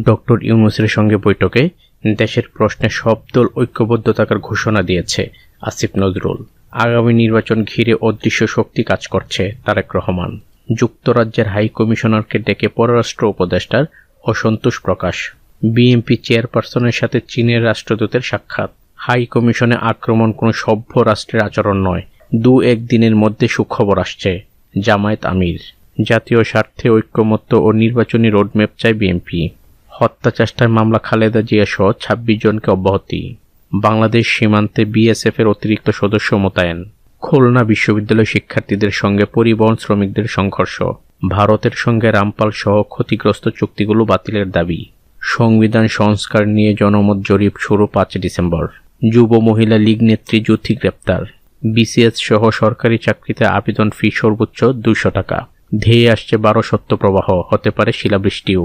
Doctor ইউনুসের সঙ্গে বৈঠকে দেশের প্রশ্নে সব দল ঐক্যবদ্ধ থাকার ঘোষণা দিয়েছে আসিফ নজরুল। আগামী নির্বাচন ঘিরে অদৃশ্য শক্তি কাজ করছে তারেক রহমান। যুক্তরাজ্যের হাই কমিশনারকে ডেকে পররাষ্ট্র উপদেষ্টার অসন্তোষ প্রকাশ। বিএনপি চেয়ারপারসনের সাথে চীনের রাষ্ট্রদূতের সাক্ষাৎ। হাই কমিশনে আক্রমণ কোনো সভ্য রাষ্ট্রের আচরণ নয়। দু এক দিনের মধ্যে সুখবর আসছে। জামায়াত আমির। জাতীয় স্বার্থে ঐক্যমত্য ও নির্বাচনী রোডম্যাপ চায় বিএনপি। হত্যা চেষ্টার মামলা খালেদা জিয়া সহ ছাব্বিশ জনকে অব্যাহতি। বাংলাদেশ সীমান্তে বিএসএফ এর অতিরিক্ত সদস্য মোতায়েন। খুলনা বিশ্ববিদ্যালয় শিক্ষার্থীদের সঙ্গে পরিবহন শ্রমিকদের সংঘর্ষ। ভারতের সঙ্গে রামপাল সহ ক্ষতিগ্রস্ত চুক্তিগুলো বাতিলের দাবি। সংবিধান সংস্কার নিয়ে জনমত জরিপ শুরু পাঁচ ডিসেম্বর। যুব মহিলা লীগ নেত্রী জ্যোতি গ্রেপ্তার। বিসিএস সহ সরকারি চাকরিতে আবেদন ফি সর্বোচ্চ দুশো টাকা। ধেয়ে আসছে বারো সত্য প্রবাহ হতে পারে শিলাবৃষ্টিও।